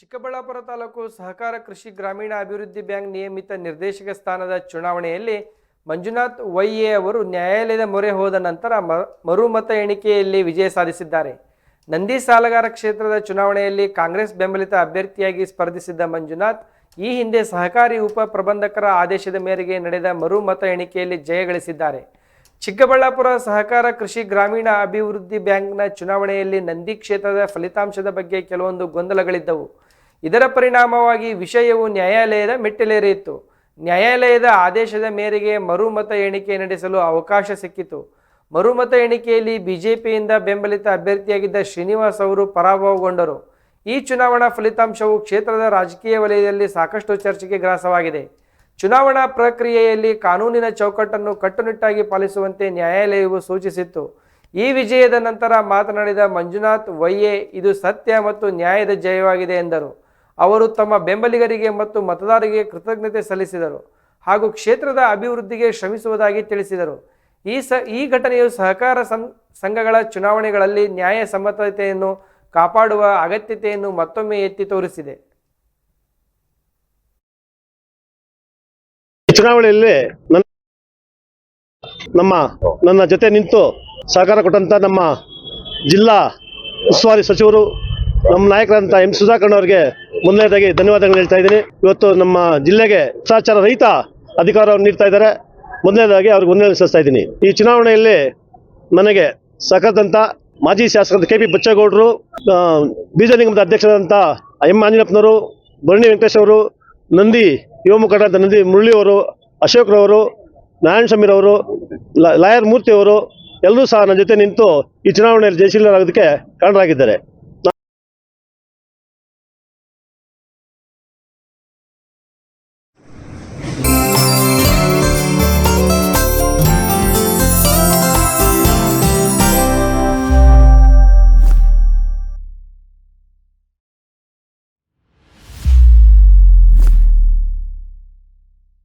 ಚಿಕ್ಕಬಳ್ಳಾಪುರ ತಾಲೂಕು ಸಹಕಾರ ಕೃಷಿ ಗ್ರಾಮೀಣ ಅಭಿವೃದ್ಧಿ ಬ್ಯಾಂಕ್ ನಿಯಮಿತ ನಿರ್ದೇಶಕ ಸ್ಥಾನದ ಚುನಾವಣೆಯಲ್ಲಿ ಮಂಜುನಾಥ್ ವೈಎ ಅವರು ನ್ಯಾಯಾಲಯದ ಮೊರೆ ಹೋದ ನಂತರ ಮರುಮತ ಎಣಿಕೆಯಲ್ಲಿ ವಿಜಯ ಸಾಧಿಸಿದ್ದಾರೆ. ನಂದಿ ಸಾಲಗಾರ ಕ್ಷೇತ್ರದ ಚುನಾವಣೆಯಲ್ಲಿ ಕಾಂಗ್ರೆಸ್ ಬೆಂಬಲಿತ ಅಭ್ಯರ್ಥಿಯಾಗಿ ಸ್ಪರ್ಧಿಸಿದ್ದ ಮಂಜುನಾಥ್, ಈ ಹಿಂದೆ ಸಹಕಾರಿ ಉಪ ಪ್ರಬಂಧಕರ ಆದೇಶದ ಮೇರೆಗೆ ನಡೆದ ಮರು ಮತ ಎಣಿಕೆಯಲ್ಲಿ ಜಯ ಗಳಿಸಿದ್ದಾರೆ. ಚಿಕ್ಕಬಳ್ಳಾಪುರ ಸಹಕಾರ ಕೃಷಿ ಗ್ರಾಮೀಣ ಅಭಿವೃದ್ಧಿ ಬ್ಯಾಂಕ್ನ ಚುನಾವಣೆಯಲ್ಲಿ ನಂದಿ ಕ್ಷೇತ್ರದ ಫಲಿತಾಂಶದ ಬಗ್ಗೆ ಕೆಲವೊಂದು ಗೊಂದಲಗಳಿದ್ದವು. ಇದರ ಪರಿಣಾಮವಾಗಿ ವಿಷಯವು ನ್ಯಾಯಾಲಯದ ಮೆಟ್ಟಿಲೇರಿತ್ತು. ನ್ಯಾಯಾಲಯದ ಆದೇಶದ ಮೇರೆಗೆ ಮರುಮತ ಎಣಿಕೆ ನಡೆಸಲು ಅವಕಾಶ ಸಿಕ್ಕಿತು. ಮರುಮತ ಎಣಿಕೆಯಲ್ಲಿ ಬಿಜೆಪಿಯಿಂದ ಬೆಂಬಲಿತ ಅಭ್ಯರ್ಥಿಯಾಗಿದ್ದ ಶ್ರೀನಿವಾಸ್ ಅವರು ಪರಾಭವಗೊಂಡರು. ಈ ಚುನಾವಣಾ ಫಲಿತಾಂಶವು ಕ್ಷೇತ್ರದ ರಾಜಕೀಯ ವಲಯದಲ್ಲಿ ಸಾಕಷ್ಟು ಚರ್ಚೆಗೆ ಗ್ರಾಸವಾಗಿದೆ. ಚುನಾವಣಾ ಪ್ರಕ್ರಿಯೆಯಲ್ಲಿ ಕಾನೂನಿನ ಚೌಕಟ್ಟನ್ನು ಕಟ್ಟುನಿಟ್ಟಾಗಿ ಪಾಲಿಸುವಂತೆ ನ್ಯಾಯಾಲಯವು ಸೂಚಿಸಿತ್ತು. ಈ ವಿಜಯದ ನಂತರ ಮಾತನಾಡಿದ ಮಂಜುನಾಥ್, ವೈಯೆ, ಇದು ಸತ್ಯ ಮತ್ತು ನ್ಯಾಯದ ಜಯವಾಗಿದೆ ಎಂದರು. ಅವರು ತಮ್ಮ ಬೆಂಬಲಿಗರಿಗೆ ಮತ್ತು ಮತದಾರರಿಗೆ ಕೃತಜ್ಞತೆ ಸಲ್ಲಿಸಿದರು ಹಾಗೂ ಕ್ಷೇತ್ರದ ಅಭಿವೃದ್ಧಿಗೆ ಶ್ರಮಿಸುವುದಾಗಿ ತಿಳಿಸಿದರು. ಈ ಸ, ಈ ಘಟನೆಯು ಸಹಕಾರ ಸಂಘಗಳ ಚುನಾವಣೆಗಳಲ್ಲಿ ನ್ಯಾಯ ಸಮ್ಮತತೆಯನ್ನು ಕಾಪಾಡುವ ಅಗತ್ಯತೆಯನ್ನು ಮತ್ತೊಮ್ಮೆ ಎತ್ತಿ ತೋರಿಸಿದೆ. ಚುನಾವಣೆಯಲ್ಲಿ ನಮ್ಮ, ನನ್ನ ಜೊತೆ ನಿಂತು ಸಹಕಾರ ಕೊಟ್ಟಂತ ನಮ್ಮ ಜಿಲ್ಲಾ ಉಸ್ತುವಾರಿ ಸಚಿವರು, ನಮ್ಮ ನಾಯಕರಂತ ಎಂ ಸುಧಾಕರ್ ಅವರಿಗೆ ಮೊದಲನೇದಾಗಿ ಧನ್ಯವಾದಗಳು ಹೇಳ್ತಾ ಇದ್ದೀನಿ. ಇವತ್ತು ನಮ್ಮ ಜಿಲ್ಲೆಗೆ ಭ್ರಷ್ಟಾಚಾರ ರಹಿತ ಅಧಿಕಾರವನ್ನು ನೀಡ್ತಾ ಇದ್ದಾರೆ. ಮೊದಲನೇದಾಗಿ ಅವ್ರಿಗೆ ಒಂದನೇ ಸಲ್ಲಿಸ್ತಾ ಇದ್ದೀನಿ. ಈ ಚುನಾವಣೆಯಲ್ಲಿ ನನಗೆ ಸಹಕರಿಸಿದಂಥ ಮಾಜಿ ಶಾಸಕರಾದ ಕೆ ಪಿ ಬಚ್ಚೇಗೌಡರು ಬೀಜ ನಿಗಮದ ಅಧ್ಯಕ್ಷರಾದಂಥ ಎಂ ಆಂಜನಪ್ಪನವರು ಭರಣಿ ವೆಂಕಟೇಶ್ ಅವರು, ನಂದಿ ಯುವ ಮುಖಂಡರಾದ ನಂದಿ ಮುರಳಿಯವರು ಅಶೋಕ್ರವರು ನಾರಾಯಣ ಸಮೀರ್ ಅವರು ಲಾಯರ್ ಮೂರ್ತಿ ಅವರು, ಎಲ್ಲರೂ ಸಹ ನನ್ನ ಜೊತೆ ನಿಂತು ಈ ಚುನಾವಣೆಯಲ್ಲಿ ಜಯಶೀಲರಾಗೋದಕ್ಕೆ ಕಾರಣರಾಗಿದ್ದಾರೆ.